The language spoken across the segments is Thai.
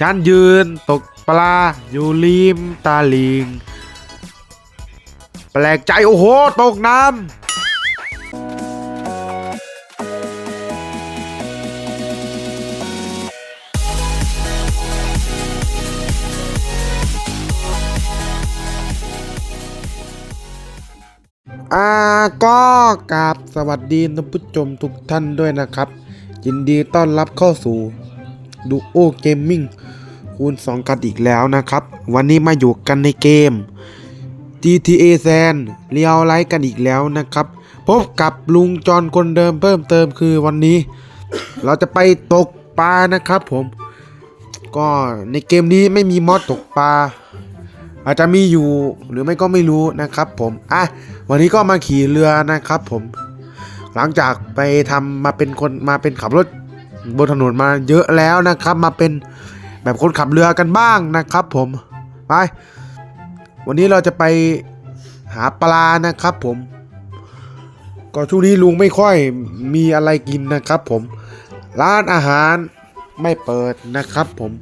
ฉันยืนตกปลาอยู่ริมตาลิง แปลกใจโอ้โห ตกน้ำอ่าก็กราบสวัสดีท่านผู้ชมทุกท่านด้วยนะครับ ยินดีต้อนรับเข้าสู่ดูโอเกมมิ่ง คูณ2 กันอีกแล้วนะครับ วันนี้มาอยู่กันในเกม GTA San เรียวไลท์กันอีกแล้วนะครับ พบกับลุงจอนคนเดิมเพิ่มเติมคือวันนี้ เราจะไปตกปลานะครับผม ก็ในเกมนี้ไม่มีมอดตกปลาอาจจะมีอยู่หรือไม่ก็ไม่รู้นะครับผม อะ วันนี้ก็มาขี่เรือนะครับผม หลังจากไปทำมาเป็นคนมาเป็นขับรถบนถนนมาเยอะแล้วนะครับ มาเป็น แบบคนขับเรือกันบ้างนะครับ ผมไปวันนี้เราจะไปหาปลานะครับ ผม ก็ช่วงนี้ลุงไม่ค่อยมีอะไรกินนะครับ ผม ร้านอาหารไม่เปิดนะครับ ผม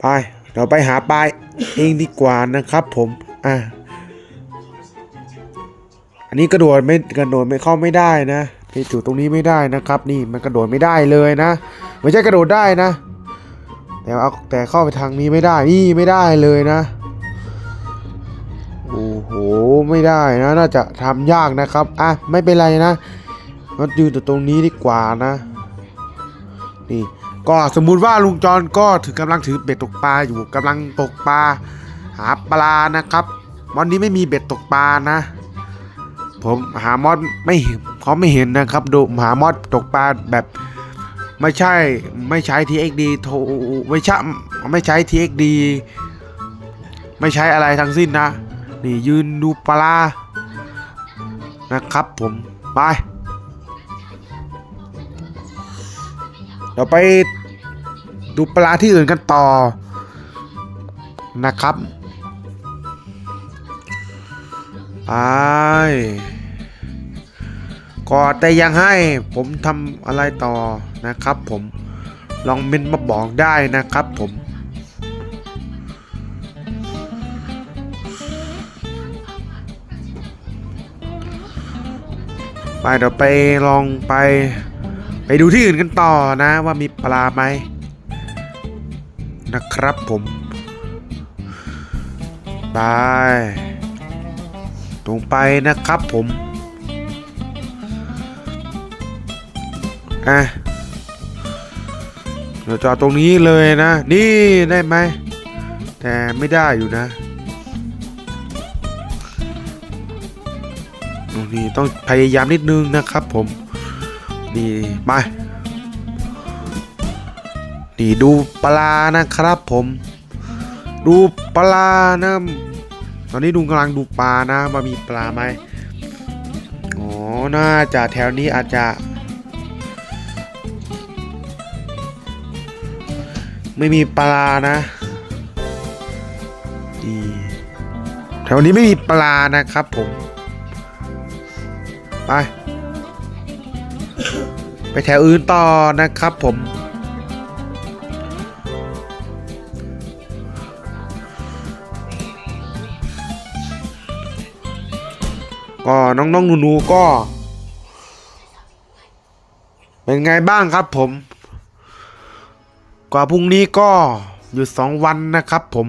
ไปเราไปหาปลาเองดีกว่านะครับ ผมอะอันนี้กระโดดไม่กระโดดไม่เข้าไม่ได้นะ ที่จุดตรงนี้ไม่ได้นะครับ นี่มันกระโดดไม่ได้เลยนะ ไม่ใช่กระโดดได้นะ แต่เอาแต่เข้าไปทางนี้ไม่ได้ นี่ไม่ได้เลยนะ โอ้โห ไม่ได้นะ น่าจะทำยากนะครับ อะ ไม่เป็นไรนะเรายืนอยู่ตรงนี้ดีกว่านะ นี่ ก็สมมุติว่าลุงจรก็ถือกำลังถือเบ็ดตกปลาอยู่กำลังตกปลาหาปลานะครับ วันนี้ไม่มีเบ็ดตกปลานะ ผมหามอดไม่ เขาไม่เห็นนะครับ ดูหามอดตกปลาแบบไม่ใช่ไม่ใช้ TXD โทไม่ใช่ไม่ใช้ TXD ไม่ใช้อะไรทั้งสิ้นนะ นี่ยืนดูปลา นะครับผมไปเราไปดูปลาที่อื่นกันต่อนะครับ ไป ก็แต่ยังให้ผมทำอะไรต่อนะครับผมลองเมนมาบอกได้นะครับผมไปเดี๋ยวไปลองไป ไปดูที่อื่นกันต่อนะว่ามีปลาไหมนะครับผมไปตรงไปนะครับผม อะเราจอดตรงนี้เลยนะ นี่ได้ไหม แต่ไม่ได้อยู่นะตรงนี้ต้องพยายามนิดนึงนะครับผม นี่ไปนี่ดูปลานะครับผม ดูปลานะ ตอนนี้ดูกำลังดูปลานะว่ามีปลาไหมอ๋อน่าจะแถวนี้อาจจะ ไม่มีปลานะนี่แถวนี้ไม่มีปลานะครับผม ไป ไปแถวอื่นต่อนะครับผม ก็น้องๆหนูๆก็ เป็นไงบ้างครับผม กว่าพรุ่งนี้ก็หยุดสองวันนะครับ ผม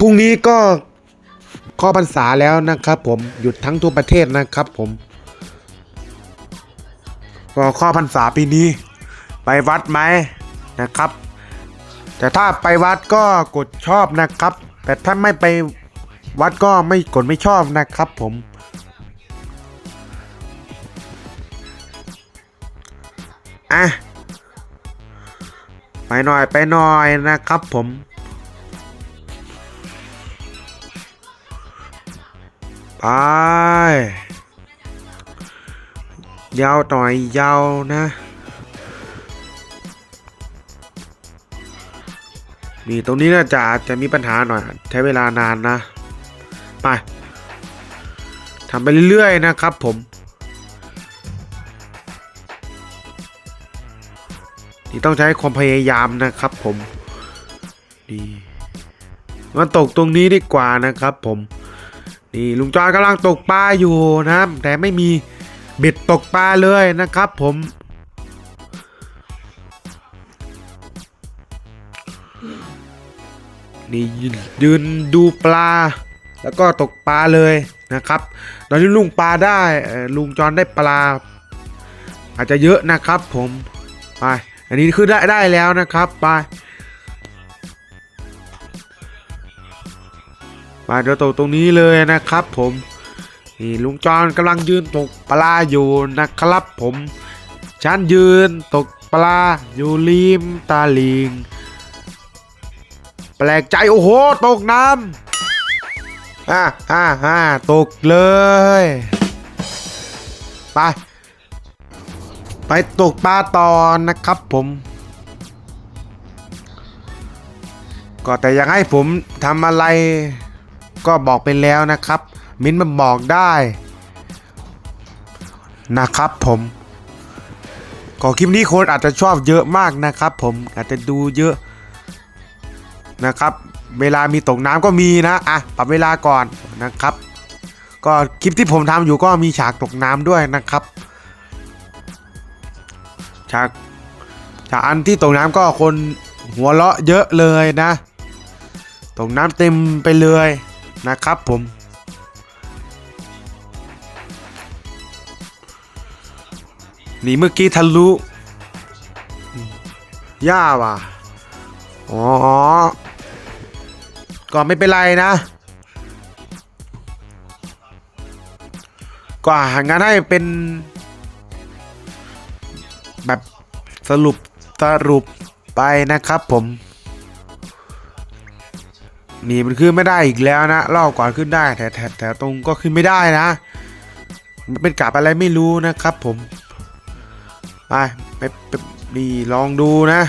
พรุ่งนี้ก็ข้อพรรษาแล้วนะครับ ผมหยุดทั้งทั่วประเทศนะครับ ผมก็ข้อพรรษาปีนี้ ไปวัดไหมนะครับ แต่ถ้าไปวัดก็กดชอบนะครับ แต่ถ้าไม่ไปวัดก็ไม่กดไม่ชอบนะครับผมอะ ไปหน่อยไปหน่อยนะครับผมไปยาวหน่อยยาวนะ นี่ตรงนี้น่าจะจะมีปัญหาหน่อย ใช้เวลานานนะ ไปทำไปเรื่อยๆนะครับผม นี่ต้องใช้ความพยายามนะครับผมนี่มาตกตรงนี้ดีกว่านะครับผมนี่ลุงจอนกำลังตกปลาอยู่นะครับแต่ไม่มีเบ็ดตกปลาเลยนะครับผมนี่ยืนดูปลา แล้วก็ตกปลาเลยนะครับ ตอนนี้ลุงปลาได้ลุงจอนได้ปลา อาจจะเยอะนะครับผมไป อันนี้คือได้ได้แล้วนะครับไปไปเดี๋ยวตกตรงนี้เลยนะครับ ผมนี่ลุงจอนกำลังยืนตกปลาอยู่นะครับ ผมฉันยืนตกปลาอยู่ริมตาลิง แปลกใจโอ้โหตกน้ำอ่าอ่าอ่าตกเลย ไป ไปตกปลาตอนนะครับผม ก็แต่อยากให้ผมทำอะไรก็บอกไปแล้วนะครับ มิ้นมันบอกได้นะครับผมก็คลิปนี้คนอาจจะชอบเยอะมากนะครับ ผมอาจจะดูเยอะนะครับ เวลามีตกน้ำก็มีนะอะปรับเวลาก่อนนะครับ ก็คลิปที่ผมทำอยู่ก็มีฉากตกน้ำด้วยนะครับ ฉากฉากอันที่ตกน้ำก็คนหัวเราะเยอะเลยนะตกน้ำเต็มไปเลยนะครับผม นี่เมื่อกี้ทะลุหญ้าว่ะ อ๋อ ก็ไม่เป็นไรนะ ก็หางานให้เป็น สรุปสรุปไปนะครับผมนี่มันขึ้นไม่ได้อีกแล้วนะรอบก่อนขึ้นได้แต่แต่แต่ตรงก็ขึ้นไม่ได้นะ มันเป็นกลับอะไรไม่รู้นะครับผมไปไปนี่ลองดูนะ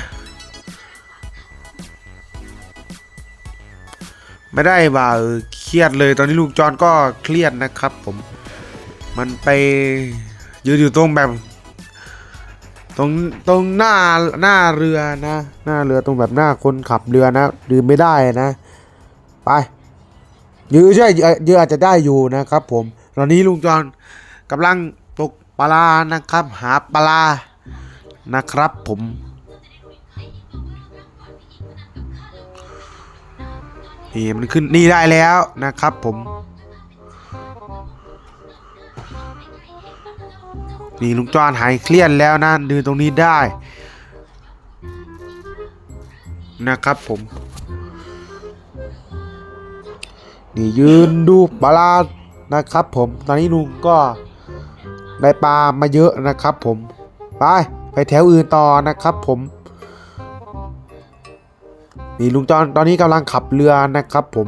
ไม่ได้ว่าเครียดเลยตอนนี้ลูกจอนก็เครียดนะครับผม มันไปยืนอยู่ตรงแบบ ตรงตรงหน้าหน้าเรือนะ หน้าเรือตรงแบบหน้าคนขับเรือนะยืนไม่ได้นะ ไปยืนใช่ยืนอาจจะได้อยู่นะครับ ผมตอนนี้ลุงจอนกำลังตกปลานะครับ หาปลานะครับ ผมนี่มันขึ้นนี่ได้แล้วนะครับ ผม นี่ลุงจอนหายเครียดแล้วนะดืนตรงนี้ได้ นะครับผม นี่ยืนดูปลานะครับ ผมตอนนี้ลุงก็ได้ปลามาเยอะนะครับ ผมไปไปแถวอื่นต่อนะครับ ผมนี่ลุงจอนตอนนี้กำลังขับเรือนะครับ ผม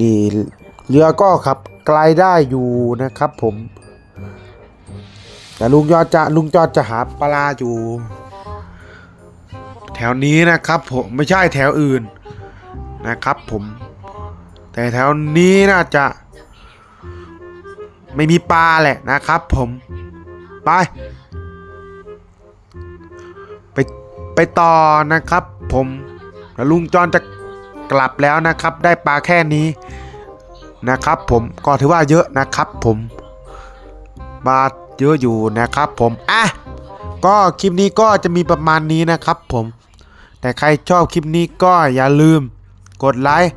นี่เรือก็ขับไกลได้อยู่นะครับผม แต่ลุงยอดจะลุงจอดจะหาปลาอยู่ แถวนี้นะครับผมไม่ใช่แถวอื่นนะครับผม แต่แถวนี้น่าจะ ไม่มีปลาแหละนะครับผมไปไปไปต่อนะครับผมแล้วลุงจอนจะ กลับแล้วนะครับ ได้ปลาแค่นี้นะครับ ผมก็ถือว่าเยอะนะครับ ผมปลาเยอะอยู่นะครับ ผมอะก็คลิปนี้ก็จะมีประมาณนี้นะครับ ผม แต่ใครชอบคลิปนี้ก็อย่าลืม กดไลค์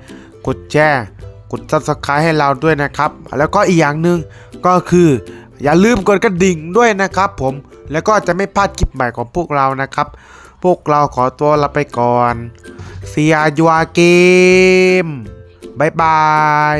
กดแชร์กด subscribe ให้เราด้วยนะครับ แล้วก็อีกอย่างหนึ่งก็คือ อย่าลืมกดกระดิ่งด้วยนะครับ ผมแล้วก็จะไม่พลาดคลิปใหม่ของพวกเรานะครับ พวกเราขอตัวลาไปก่อนเสียยัวเกมบายบาย